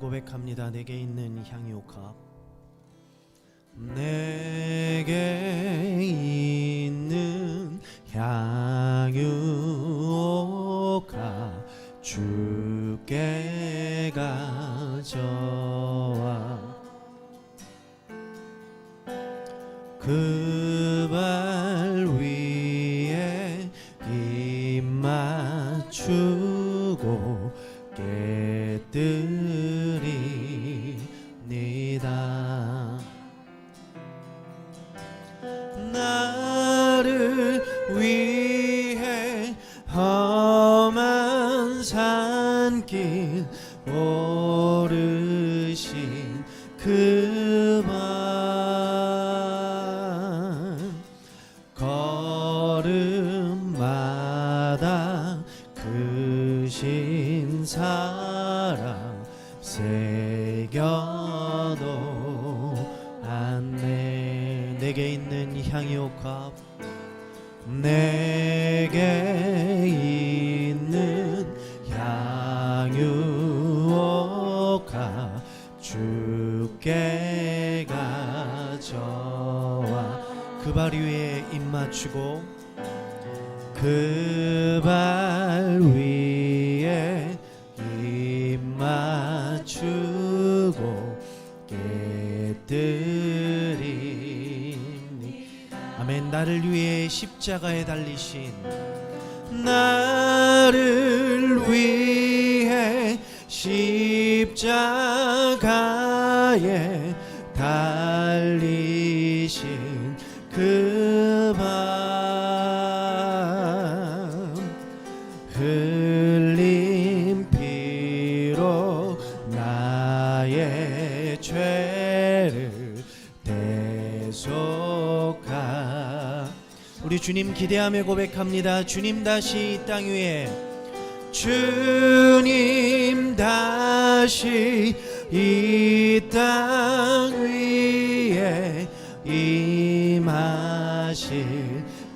고백합니다. 내게 있는 향유옥합 내게 있는 향유 옥합 주께 가져와 그 나를 위해 내게 있는 향유옥합 주께 가져와 그 발 위에 입 맞추고 그 발 위에 나를 위해 십자가에 달리신 나를 위해 십자가에 주님 기대하며 고백합니다. 주님 다시 이 땅 위에. 주님 다시 이 땅 위에 임하실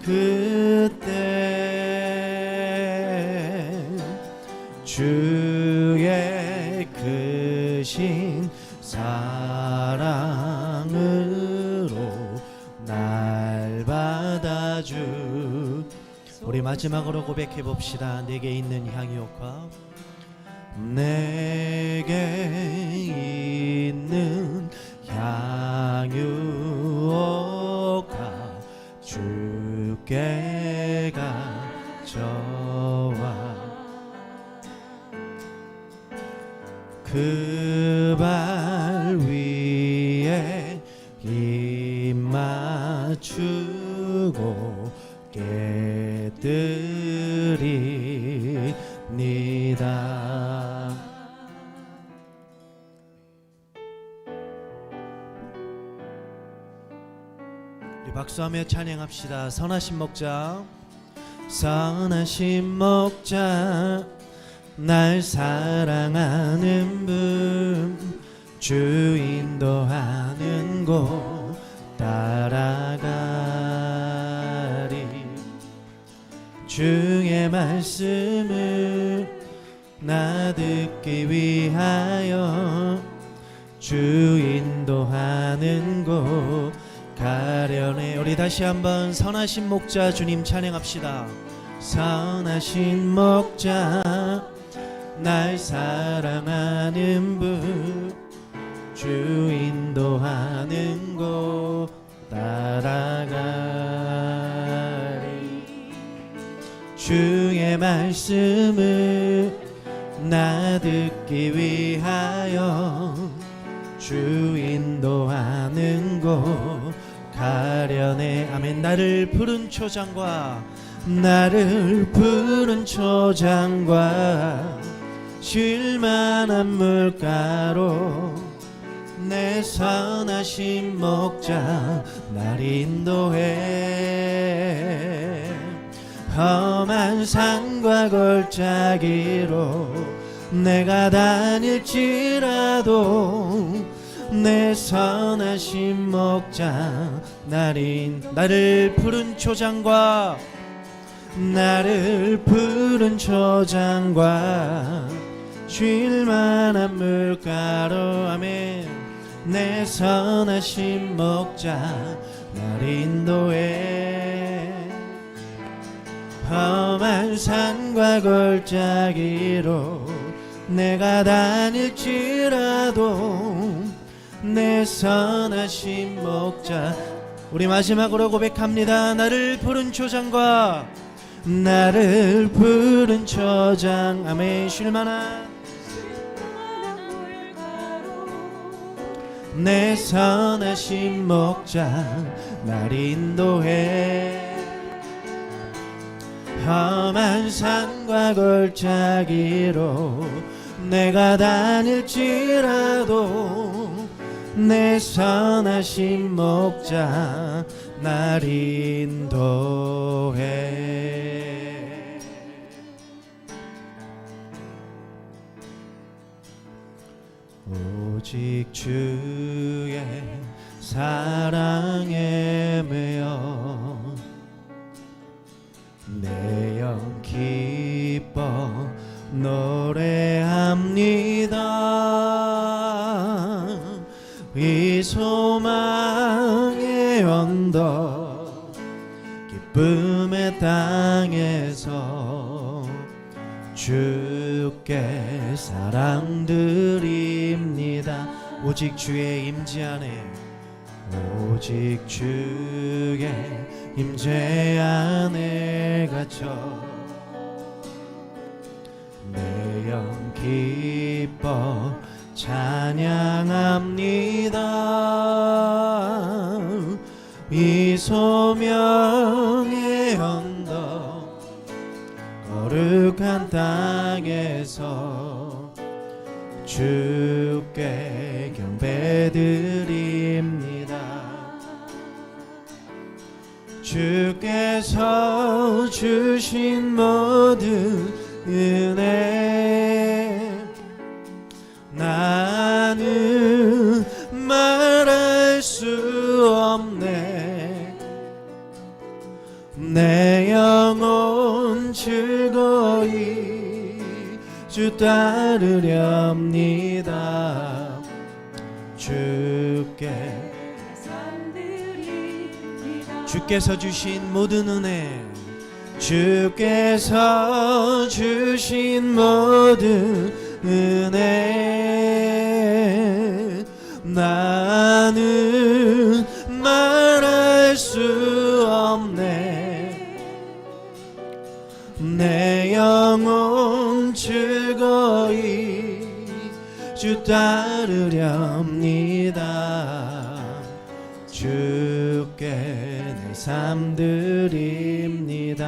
그때. 주의 크신 마지막으로 고백해 봅시다. 내게 있는 향유옥합 내게 있는 향유옥합 주께 가져와 그 발 위에 입 맞추고 박수하며 찬양합시다. 선하신 목자. 선하신 목자. 날 사랑하는 분. 주 인도하는 곳. 따라가리. 주의 말씀을 나 듣기 위하여 주 인도하는 곳 가련해 우리 다시 한번 선하신 목자 주님 찬양합시다. 선하신 목자 날 사랑하는 분 주인도 하는 곳 따라가리. 주의 말씀을 나 듣기 위하여 주인도 하는 곳 가련해. 아멘. 나를 푸른 초장과 나를 푸른 초장과 쉴만한 물가로 내 선하신 목자 날 인도해. 험한 산과 골짜기로 내가 다닐지라도 내 선하신 목자 나린 나를 푸른 초장과 나를 푸른 초장과 쉴만한 물가로 아멘. 내 선하신 목자 날 인도해 험한 산과 골짜기로 내가 다닐지라도 내 선하신 목자 우리 마지막으로 고백합니다. 나를 부른 초장과 나를 부른 초장. 아멘. 쉴만한 내 선하신 목자 날 인도해. 험한 산과 골짜기로 내가 다닐지라도 내 선하신 목자 날 인도해. 오직 주의 사랑에 매여 내 영 기뻐 노래합니다 소망의 언덕 기쁨의 땅에서 주께 사랑드립니다. 오직 주의 임재 안에 오직 주의 임재 안에 갇혀 내 영 기뻐 찬양합니다. 이 소명의 언덕 거룩한 땅에서 주께 경배드립니다. 주께서 주신 모든 은혜 즐거이 주 따르렵니다. 주께 주께서 주신 모든 은혜 주께서 주신 모든 은혜 나는 말할 수 영혼 즐거이 주 따르렵니다. 주께 내삶 드립니다